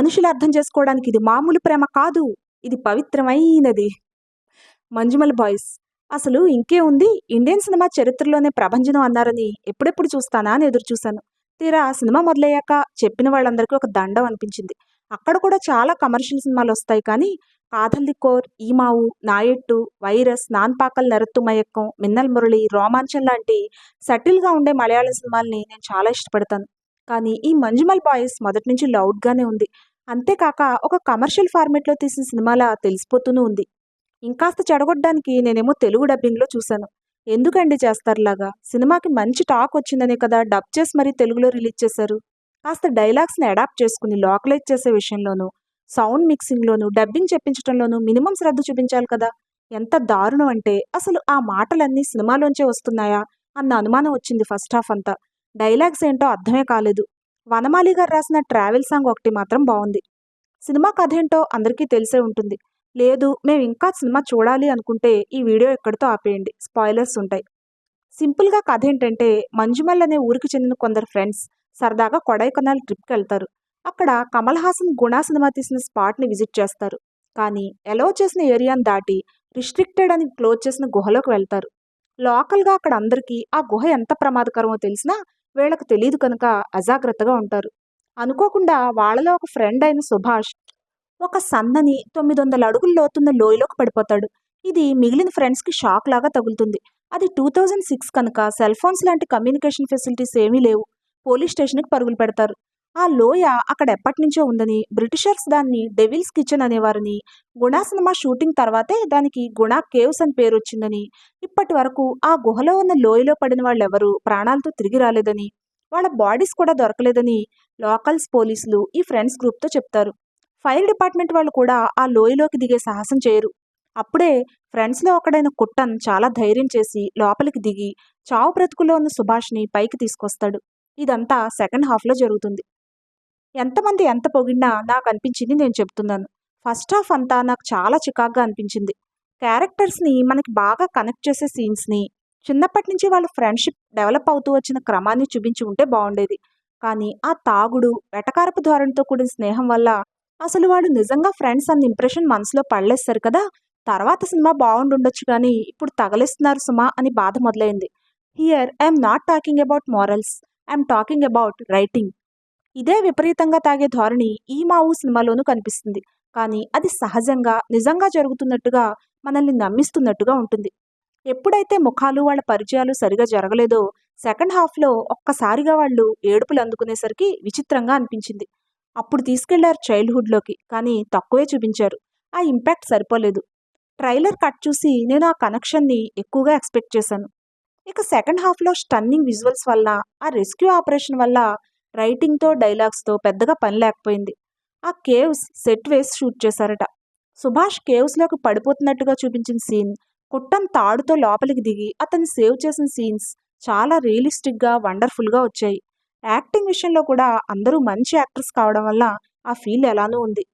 మనుషులు అర్థం చేసుకోవడానికి ఇది మామూలు ప్రేమ కాదు. ఇది పవిత్రమైనది. మంజుమల్ బాయ్స్ అసలు ఇంకే ఉంది? ఇండియన్ సినిమా చరిత్రలోనే ప్రభంజనం అన్నారని ఎప్పుడెప్పుడు చూస్తానా అని ఎదురు చూశాను. తీరా సినిమా మొదలయ్యాక చెప్పిన వాళ్ళందరికీ ఒక దండం అనిపించింది. అక్కడ కూడా చాలా కమర్షియల్ సినిమాలు వస్తాయి కానీ కాదల్లి కోర్ ఈమావు నాయెట్టు వైరస్ నాన్పాకల్ నరత్తు మయక్కం మిన్నల్ మురళి రోమాంచం లాంటి సటిల్గా ఉండే మలయాళం సినిమాల్ని నేను చాలా ఇష్టపడతాను. కానీ ఈ మంజుమల్ బాయ్స్ మొదటి నుంచి లౌడ్గానే ఉంది. అంతేకాక ఒక కమర్షియల్ ఫార్మేట్లో తీసిన సినిమాలా తెలిసిపోతూనే ఉంది. ఇంకాస్త చెడగొట్టడానికి నేనేమో తెలుగు డబ్బింగ్లో చూశాను. ఎందుకండి చేస్తారులాగా? సినిమాకి మంచి టాక్ వచ్చిందనే కదా డబ్ చేసి మరీ తెలుగులో రిలీజ్ చేశారు. కాస్త డైలాగ్స్ని అడాప్ట్ చేసుకుని లోకలైజ్ చేసే విషయంలోనూ సౌండ్ మిక్సింగ్లోనూ డబ్బింగ్ చెప్పించడంలోనూ మినిమం శ్రద్ధ చూపించాలి కదా? ఎంత దారుణం అంటే అసలు ఆ మాటలన్నీ సినిమాలోంచే వస్తున్నాయా? అన్న అనుమానం వచ్చింది ఫస్ట్ హాఫ్ అంతా. డైలాగ్స్ ఏంటో అర్థమే కాలేదు. వనమాలి గారు రాసిన ట్రావెల్ సాంగ్ ఒకటి మాత్రం బాగుంది సినిమా కథ ఏంటో అందరికీ తెలిసే ఉంటుంది. లేదు మేము ఇంకా సినిమా చూడాలి అనుకుంటే ఈ వీడియో ఎక్కడితో ఆపేయండి. స్పాయిలర్స్ ఉంటాయి. సింపుల్గా కథ ఏంటంటే మంజుమల్ అనే ఊరికి చెందిన కొందరు ఫ్రెండ్స్ సరదాగా కొడైకెనాల్ ట్రిప్కి వెళ్తారు. అక్కడ కమల్ హాసన్ గుణా సినిమా తీసిన స్పాట్ని విజిట్ చేస్తారు. కానీ ఎలో చేసిన ఏరియాని దాటి రిస్ట్రిక్టెడ్ అని క్లోజ్ చేసిన గుహలోకి వెళ్తారు. లోకల్గా అక్కడ అందరికీ ఆ గుహ ఎంత ప్రమాదకరమో తెలిసినా వీళ్ళకి తెలియదు కనుక అజాగ్రత్తగా ఉంటారు. అనుకోకుండా వాళ్ళలో ఒక ఫ్రెండ్ అయిన సుభాష్ ఒక సన్నని తొమ్మిది వందల అడుగులు లోతున్న లోయలోకి పడిపోతాడు. ఇది మిగిలిన ఫ్రెండ్స్కి షాక్ లాగా తగులుతుంది. అది టూ థౌజండ్ సిక్స్ కనుక సెల్ ఫోన్స్ లాంటి కమ్యూనికేషన్ ఫెసిలిటీస్ ఏమీ లేవు. పోలీస్ స్టేషన్కి పరుగులు పెడతారు. ఆ లోయ అక్కడ ఎప్పటి నుంచో ఉందని బ్రిటిషర్స్ దాన్ని డెవిల్స్ కిచెన్ అనేవారని గుణా సినిమా షూటింగ్ తర్వాతే దానికి గుణా కేవ్స్ అని పేరు వచ్చిందని ఇప్పటి వరకు ఆ గుహలో ఉన్న లోయలో పడిన వాళ్ళెవరూ ప్రాణాలతో తిరిగి రాలేదని వాళ్ళ బాడీస్ కూడా దొరకలేదని లోకల్స్ పోలీసులు ఈ ఫ్రెండ్స్ గ్రూప్తో చెప్తారు. ఫైర్ డిపార్ట్మెంట్ వాళ్ళు కూడా ఆ లోయలోకి దిగే సాహసం చేయరు. అప్పుడే ఫ్రెండ్స్లో ఒకడైన కుట్టన్ చాలా ధైర్యం చేసి లోపలికి దిగి చావు బ్రతుకులో ఉన్న సుభాష్ని పైకి తీసుకొస్తాడు. ఇదంతా సెకండ్ హాఫ్లో జరుగుతుంది. ఎంతమంది ఎంత పొగిడినా నాకు అనిపించింది నేను చెప్తున్నాను. ఫస్ట్ హాఫ్ అంతా నాకు చాలా చికాగ్గా అనిపించింది. క్యారెక్టర్స్ని మనకి బాగా కనెక్ట్ చేసే సీన్స్ని చిన్నప్పటి నుంచి వాళ్ళ ఫ్రెండ్షిప్ డెవలప్ అవుతూ వచ్చిన క్రమాన్ని చూపించి ఉంటే బాగుండేది. కానీ ఆ తాగుడు వెటకారపు ధోరణితో కూడిన స్నేహం వల్ల అసలు వాడు నిజంగా ఫ్రెండ్స్ అన్న ఇంప్రెషన్ మనసులో పడలేస్తారు కదా! తర్వాత సినిమా బాగుండుండొచ్చు కానీ ఇప్పుడు తగలేస్తున్నారు సుమా అని బాధ మొదలైంది. Here I'm not talking about morals I'm talking about writing. ఇదే విపరీతంగా తాగే ధోరణి ఈ మావు సినిమాలోనూ కనిపిస్తుంది. కానీ అది సహజంగా నిజంగా జరుగుతున్నట్టుగా మనల్ని నమ్మిస్తున్నట్టుగా ఉంటుంది. ఎప్పుడైతే ముఖాలు వాళ్ళ పరిచయాలు సరిగా జరగలేదో సెకండ్ హాఫ్లో ఒక్కసారిగా వాళ్ళు ఏడుపులు అందుకునేసరికి విచిత్రంగా అనిపించింది. అప్పుడు తీసుకెళ్ళారు చైల్డ్హుడ్లోకి కానీ తక్కువే చూపించారు. ఆ ఇంపాక్ట్ సరిపోలేదు. ట్రైలర్ కట్ చూసి నేను ఆ కనెక్షన్ని ఎక్కువగా ఎక్స్పెక్ట్ చేశాను. ఇక సెకండ్ హాఫ్లో స్టన్నింగ్ విజువల్స్ వల్ల ఆ రెస్క్యూ ఆపరేషన్ వల్ల రైటింగ్తో డైలాగ్స్తో పెద్దగా పని లేకపోయింది. ఆ కేవ్స్ సెట్ వేసి షూట్ చేశారట. సుభాష్ కేవ్స్లోకి పడిపోతున్నట్టుగా చూపించిన సీన్ కుట్టం తాడుతో లోపలికి దిగి అతన్ని సేవ్ చేసిన సీన్స్ చాలా రియలిస్టిక్గా వండర్ఫుల్గా వచ్చాయి. యాక్టింగ్ విషయంలో కూడా అందరూ మంచి యాక్టర్స్ కావడం వల్ల ఆ ఫీల్ ఎలానూ ఉంది.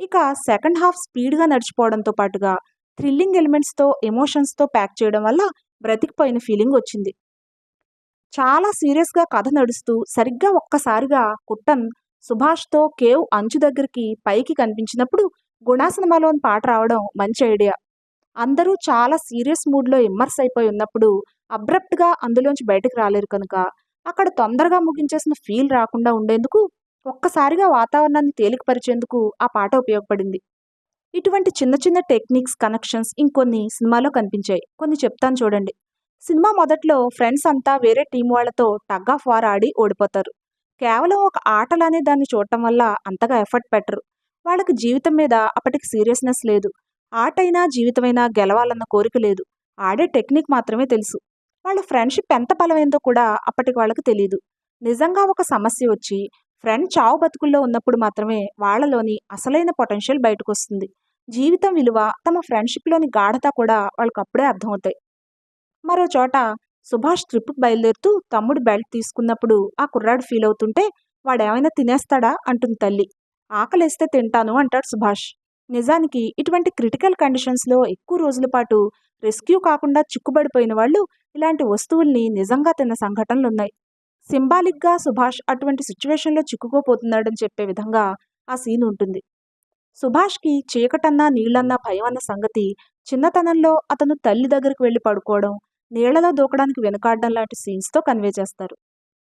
ఇక సెకండ్ హాఫ్ స్పీడ్గా నడిచిపోవడంతో పాటుగా థ్రిల్లింగ్ ఎలిమెంట్స్తో ఎమోషన్స్తో ప్యాక్ చేయడం వల్ల బ్రతికిపోయిన ఫీలింగ్ వచ్చింది. చాలా సీరియస్గా కథ నడుస్తూ సరిగ్గా ఒక్కసారిగా కుట్టన్ సుభాష్తో కేవ్ అంచు దగ్గరికి పైకి కనిపించినప్పుడు గుణా సినిమాలోని పాట రావడం మంచి ఐడియా. అందరూ చాలా సీరియస్ మూడ్లో ఇమ్మర్స్ అయిపోయి ఉన్నప్పుడు అబ్రప్ట్గా అందులోంచి బయటకు రాలేరు కనుక అక్కడ తొందరగా ముగించేసిన ఫీల్ రాకుండా ఉండేందుకు ఒక్కసారిగా వాతావరణాన్ని తేలికపరిచేందుకు ఆ పాట ఉపయోగపడింది. ఇటువంటి చిన్న చిన్న టెక్నిక్స్ కనెక్షన్స్ ఇంకొన్ని సినిమాలో కనిపించాయి. కొన్ని చెప్తాను చూడండి. సినిమా మొదట్లో ఫ్రెండ్స్ అంతా వేరే టీం వాళ్ళతో టగ్ ఆఫ్ వార్ ఆడి ఓడిపోతారు. కేవలం ఒక ఆటలానే దాన్ని చూడటం వల్ల అంతగా ఎఫర్ట్ పెట్టరు. వాళ్ళకి జీవితం మీద అప్పటికి సీరియస్నెస్ లేదు. ఆటైనా జీవితమైనా గెలవాలన్న కోరిక లేదు. ఆడే టెక్నిక్ మాత్రమే తెలుసు. వాళ్ళ ఫ్రెండ్షిప్ ఎంత బలమైందో కూడా అప్పటికి వాళ్ళకి తెలియదు నిజంగా ఒక సమస్య వచ్చి ఫ్రెండ్ చావు బతుకుల్లో ఉన్నప్పుడు మాత్రమే వాళ్ళలోని అసలైన పొటెన్షియల్ బయటకు వస్తుంది జీవితం విలువ తమ ఫ్రెండ్షిప్లోని గాఢత కూడా వాళ్ళకి అప్పుడే అర్థమవుతాయి. మరో చోట సుభాష్ ట్రిప్ బయలుదేరుతూ తమ్ముడు బెల్ట్ తీసుకున్నప్పుడు ఆ కుర్రాడు ఫీల్ అవుతుంటే వాడేమైనా తినేస్తాడా? అంటుంది తల్లి. ఆకలేస్తే తింటాను అంటాడు సుభాష్. నిజానికి ఇటువంటి క్రిటికల్ కండిషన్స్లో ఎక్కువ రోజుల పాటు రెస్క్యూ కాకుండా చిక్కుబడిపోయిన వాళ్ళు ఇలాంటి వస్తువుల్ని నిజంగా తిన్న సంఘటనలు ఉన్నాయి సింబాలిక్గా సుభాష్ అటువంటి సిచ్యువేషన్లో చిక్కుకోపోతున్నాడని చెప్పే విధంగా ఆ సీన్ ఉంటుంది. సుభాష్కి చీకటన్నా నీళ్ళన్నా భయం అన్న సంగతి చిన్నతనంలో అతను తల్లి దగ్గరికి వెళ్ళి పడుకోవడం నీళ్ళలో దూకడానికి వెనుకాడడం లాంటి సీన్స్తో కన్వే చేస్తారు.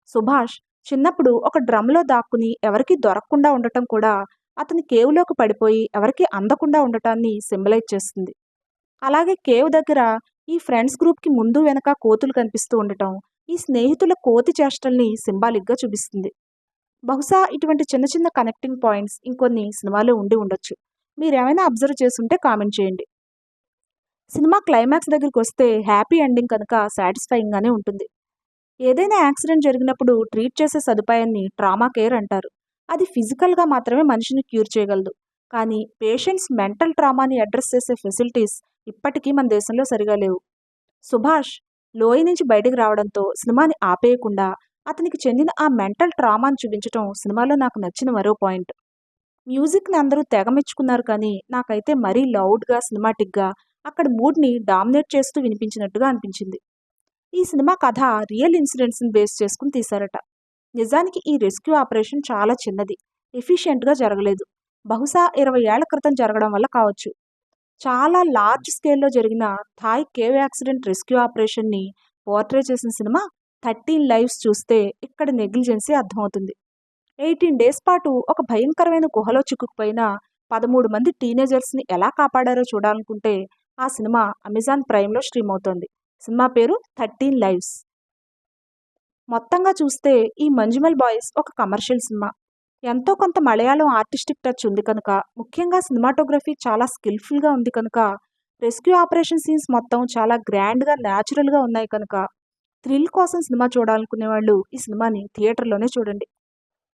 సుభాష్ చిన్నప్పుడు ఒక డ్రమ్లో దాక్కుని ఎవరికీ దొరకకుండా ఉండటం కూడా అతని కేవ్లోకి పడిపోయి ఎవరికీ అందకుండా ఉండటాన్ని సింబలైజ్ చేస్తుంది. అలాగే కేవ్ దగ్గర ఈ ఫ్రెండ్స్ గ్రూప్కి ముందు వెనక కోతులు కనిపిస్తూ ఉండటం ఈ స్నేహితుల కోతి చేష్టల్ని సింబాలిక్గా చూపిస్తుంది. బహుశా ఇటువంటి చిన్న చిన్న కనెక్టింగ్ పాయింట్స్ ఇంకొన్ని సినిమాలో ఉండి ఉండొచ్చు. మీరు ఏమైనా అబ్జర్వ్ చేస్తుంటే కామెంట్ చేయండి. సినిమా క్లైమాక్స్ దగ్గరికి వస్తే హ్యాపీ ఎండింగ్ కనుక సాటిస్ఫైయింగ్గానే ఉంటుంది. ఏదైనా యాక్సిడెంట్ జరిగినప్పుడు ట్రీట్ చేసే సదుపాయాన్ని ట్రామా కేర్ అంటారు. అది ఫిజికల్గా మాత్రమే మనిషిని క్యూర్ చేయగలదు. కానీ పేషెంట్స్ మెంటల్ ట్రామాని అడ్రస్ చేసే ఫెసిలిటీస్ ఇప్పటికీ మన దేశంలో సరిగా లేవు. సుభాష్ లోయ నుంచి బయటకు రావడంతో సినిమాని ఆపేయకుండా అతనికి చెందిన ఆ మెంటల్ ట్రామాని చూపించడం సినిమాలో నాకు నచ్చిన మరో పాయింట్. మ్యూజిక్ని అందరూ తెగ మెచ్చుకున్నారు కానీ నాకైతే మరీ లౌడ్గా సినిమాటిక్గా అక్కడ మూడ్ని డామినేట్ చేస్తూ వినిపించినట్టుగా అనిపించింది. ఈ సినిమా కథ రియల్ ఇన్సిడెంట్స్ని బేస్ చేసుకుని తీశారట. నిజానికి ఈ రెస్క్యూ ఆపరేషన్ చాలా చిన్నది. ఎఫిషియెంట్గా జరగలేదు. బహుశా ఇరవై ఏళ్ళ క్రితం జరగడం వల్ల కావచ్చు. చాలా లార్జ్ స్కేల్లో జరిగిన థాయ్ కేవ్ యాక్సిడెంట్ రెస్క్యూ ఆపరేషన్ని పోర్ట్రే చేసిన సినిమా థర్టీన్ లైవ్స్ చూస్తే ఇక్కడ నెగ్లిజెన్సీ అర్థమవుతుంది. ఎయిటీన్ డేస్ పాటు ఒక భయంకరమైన గుహలో చిక్కుకుపోయిన పదమూడు మంది టీనేజర్స్ని ఎలా కాపాడారో చూడాలనుకుంటే ఆ సినిమా అమెజాన్ ప్రైమ్లో స్ట్రీమ్ అవుతోంది. సినిమా పేరు థర్టీన్ లైవ్స్. మొత్తంగా చూస్తే ఈ మంజుమల్ బాయ్స్ ఒక కమర్షియల్ సినిమా. ఎంతో కొంత మలయాళం ఆర్టిస్టిక్ టచ్ ఉంది కనుక ముఖ్యంగా సినిమాటోగ్రఫీ చాలా స్కిల్ఫుల్గా ఉంది కనుక రెస్క్యూ ఆపరేషన్ సీన్స్ మొత్తం చాలా గ్రాండ్గా న్యాచురల్గా ఉన్నాయి కనుక థ్రిల్ కోసం సినిమా చూడాలనుకునే వాళ్ళు ఈ సినిమాని థియేటర్లోనే చూడండి.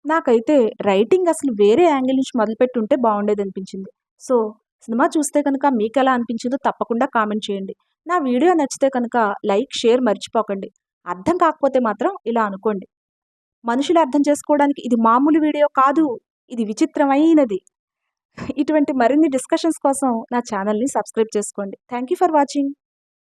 నాకైతే రైటింగ్ అసలు వేరే యాంగిల్ నుంచి మొదలుపెట్టి ఉంటే బాగుండేది అనిపించింది సో సినిమా చూస్తే కనుక మీకు ఎలా అనిపించిందో తప్పకుండా కామెంట్ చేయండి. నా వీడియో నచ్చితే కనుక లైక్ షేర్ మర్చిపోకండి. అర్థం కాకపోతే మాత్రం ఇలా అనుకోండి. మనుషులు అర్థం చేసుకోవడానికి ఇది మామూలు వీడియో కాదు. ఇది విచిత్రమైనది. ఇటువంటి మరిన్ని డిస్కషన్స్ కోసం నా ఛానల్ని సబ్స్క్రైబ్ చేసుకోండి. Thank you for watching.